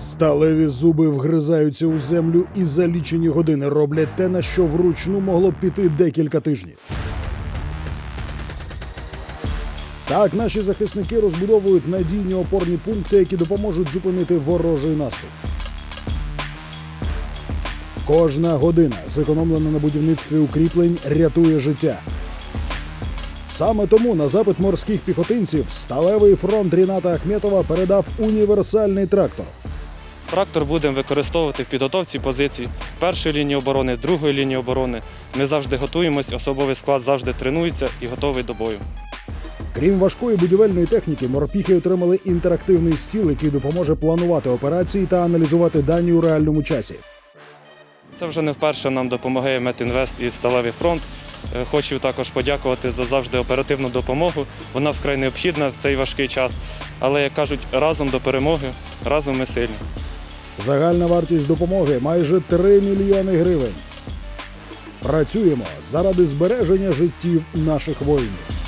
Сталеві зуби вгризаються у землю і за лічені години роблять те, на що вручну могло б піти декілька тижнів. Так, наші захисники розбудовують надійні опорні пункти, які допоможуть зупинити ворожий наступ. Кожна година, зекономлена на будівництві укріплень, рятує життя. Саме тому на запит морських піхотинців сталевий фронт Ріната Ахметова передав універсальний трактор. Трактор будемо використовувати в підготовці позицій першої лінії оборони, другої лінії оборони. Ми завжди готуємось, особовий склад завжди тренується і готовий до бою. Крім важкої будівельної техніки, морпіхи отримали інтерактивний стіл, який допоможе планувати операції та аналізувати дані у реальному часі. Це вже не вперше нам допомагає Метінвест і Сталевий фронт. Е, Хочу також подякувати за завжди оперативну допомогу. Вона вкрай необхідна в цей важкий час. Але як кажуть, разом до перемоги, разом ми сильні. Загальна вартість допомоги майже 3 мільйони гривень. Працюємо заради збереження життів наших воїнів.